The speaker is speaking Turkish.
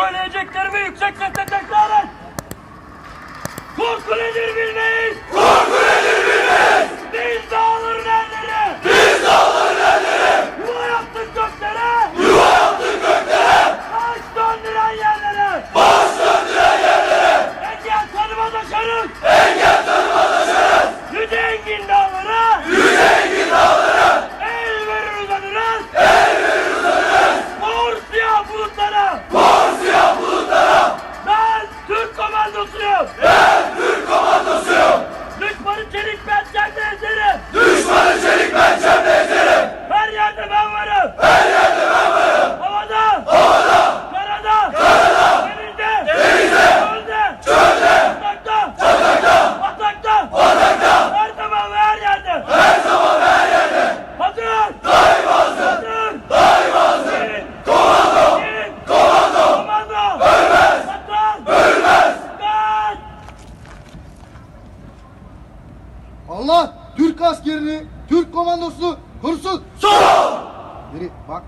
Söyleyeceklerimi yüksek sesle tekrar et. Korku nedir bilmeyin. Allah Türk askerini, Türk komandosunu korusun. Sağ! Biri bak